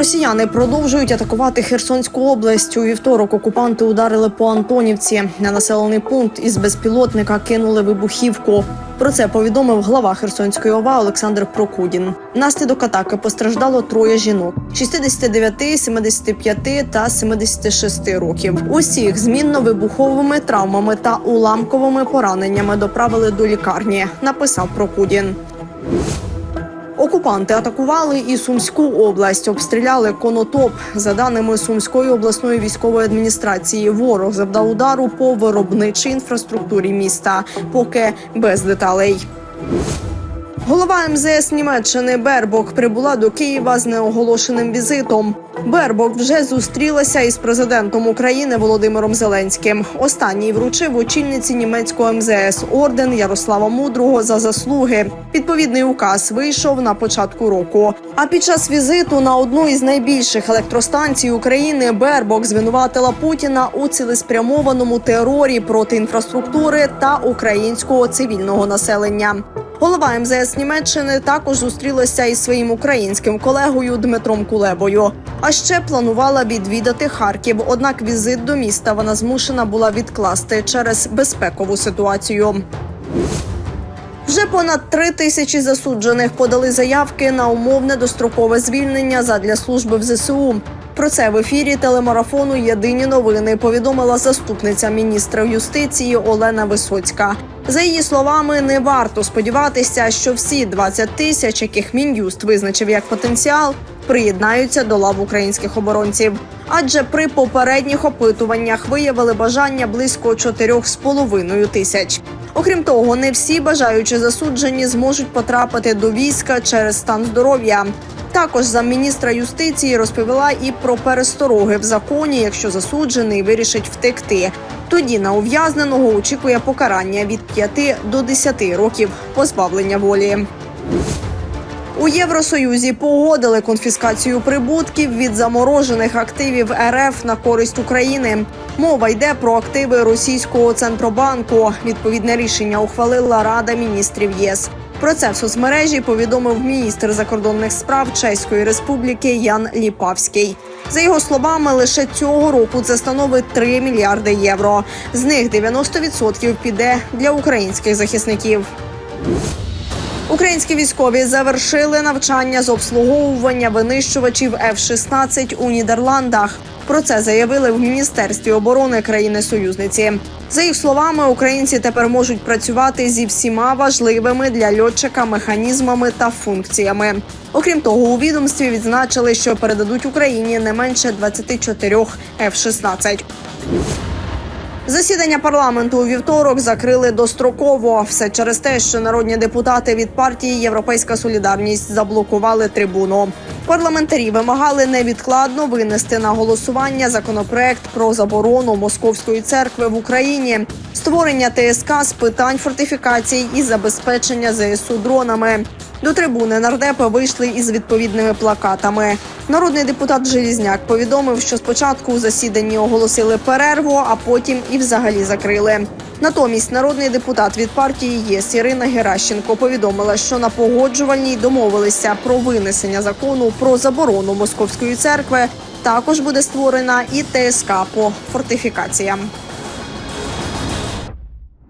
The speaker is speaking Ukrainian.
Росіяни продовжують атакувати Херсонську область. У вівторок окупанти ударили по Антонівці. На населений пункт із безпілотника кинули вибухівку. Про це повідомив глава Херсонської ОВА Олександр Прокудін. Внаслідок атаки постраждало троє жінок: 69, 75 та 76 років. Усіх змінно вибуховими травмами та уламковими пораненнями доправили до лікарні. Написав Прокудін. Окупанти атакували і Сумську область, обстріляли конотоп. За даними Сумської обласної військової адміністрації, ворог завдав удару по виробничій інфраструктурі міста, поки без деталей. Голова МЗС Німеччини Бербок прибула до Києва з неоголошеним візитом. Бербок вже зустрілася із президентом України Володимиром Зеленським. Останній вручив очільниці німецького МЗС орден Ярослава Мудрого за заслуги. Відповідний указ вийшов на початку року. А під час візиту на одну із найбільших електростанцій України Бербок звинуватила Путіна у цілеспрямованому терорі проти інфраструктури та українського цивільного населення. Голова МЗС Німеччини також зустрілася із своїм українським колегою Дмитром Кулебою. А ще планувала відвідати Харків. Однак візит до міста вона змушена була відкласти через безпекову ситуацію. Вже понад три тисячі засуджених подали заявки на умовне дострокове звільнення задля служби в ЗСУ. Про це в ефірі телемарафону Єдині новини повідомила заступниця міністра юстиції Олена Висоцька. За її словами, не варто сподіватися, що всі 20 тисяч, яких мін'юст визначив як потенціал, приєднаються до лав українських оборонців. Адже при попередніх опитуваннях виявили бажання близько 4,5 тисяч. Окрім того, не всі бажаючі засуджені зможуть потрапити до війська через стан здоров'я. Також замміністра юстиції розповіла і про перестороги в законі, якщо засуджений вирішить втекти. Тоді на ув'язненого очікує покарання від 5 до 10 років позбавлення волі. У Євросоюзі погодили конфіскацію прибутків від заморожених активів РФ на користь України. Мова йде про активи російського центробанку. Відповідне рішення ухвалила Рада міністрів ЄС. Про це в соцмережі повідомив міністр закордонних справ Чеської Республіки Ян Ліпавський. За його словами, лише цього року це становить 3 мільярди євро. З них 90% піде для українських захисників. Українські військові завершили навчання з обслуговування винищувачів F-16 у Нідерландах. Про це заявили в міністерстві оборони країни-союзниці. За їх словами, українці тепер можуть працювати зі всіма важливими для льотчика механізмами та функціями. Окрім того, у відомстві відзначили, що передадуть Україні не менше 24 F-16. Засідання парламенту у вівторок закрили достроково. Все через те, що народні депутати від партії Європейська Солідарність заблокували трибуну. Парламентарі вимагали невідкладно винести на голосування законопроект про заборону московської церкви в Україні, створення ТСК з питань фортифікацій і забезпечення ЗСУ дронами. До трибуни нардепи вийшли із відповідними плакатами. Народний депутат Желізняк повідомив, що спочатку у засіданні оголосили перерву, а потім і взагалі закрили. Натомість народний депутат від партії ЄС Ірина Геращенко повідомила, що на погоджувальній домовилися про винесення закону про заборону московської церкви. Також буде створена і ТСК по фортифікаціям.